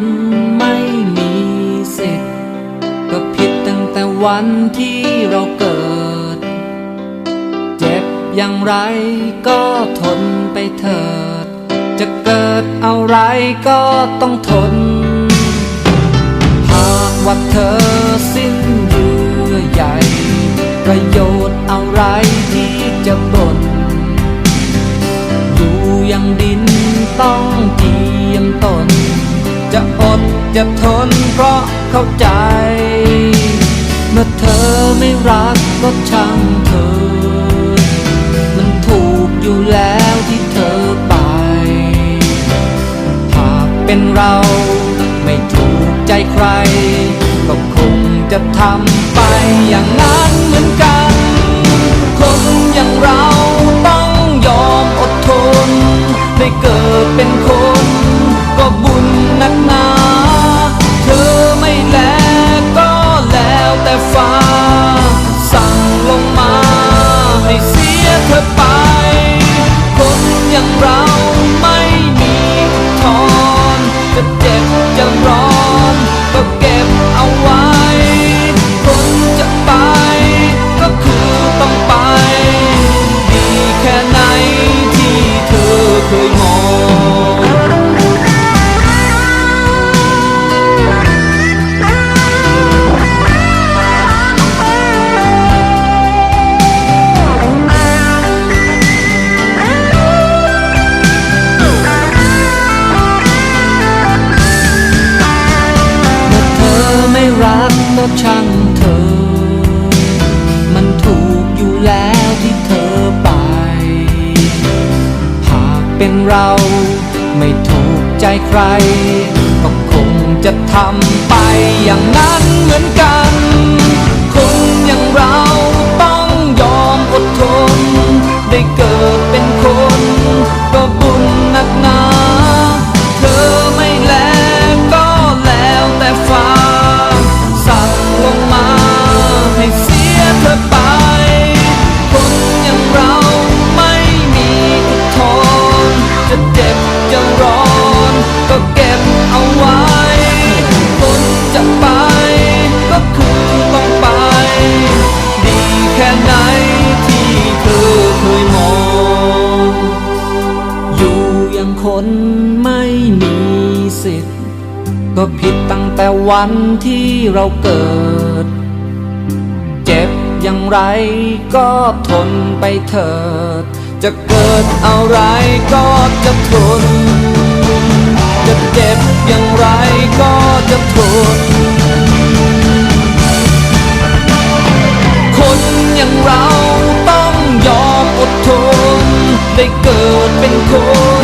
นไม่มีสิทธิ์ก็ผิดตั้งแต่วันที่เราเกิด เจ็บอย่างไรก็ทนไปเถิด จะเกิดอะไรก็ต้องทน หากว่าเธอสิ้นเยื่อใหญ่ ประโยชน์อะไรที่จะบนอยู่อย่างดินต้อง จะอดจะทนเพราะเข้าใจ เมื่อเธอไม่รักก็ช่างเธอ มันถูกอยู่แล้วที่เธอไปหากเป็นเราไม่ถูกใจใคร ก็คงจะทำไปอย่างนั้นเหมือนกัน รักก็ช่างเธอ มันถูกอยู่แล้วที่เธอไป หากเป็นเราไม่ถูกใจใคร ก็คงจะทำไปอย่างนั้นเหมือนื่อย่างคนไม่มีสิทธิ์ ก็ผิดตั้งแต่วันที่เราเกิด เจ็บอย่างไรก็ทนไปเถิด จะเกิดอะไรก็จะทน จะเจ็บอย่างไรก็จะทน คนอย่างเราต้องยอมอดทน ได้เกิดเป็นคน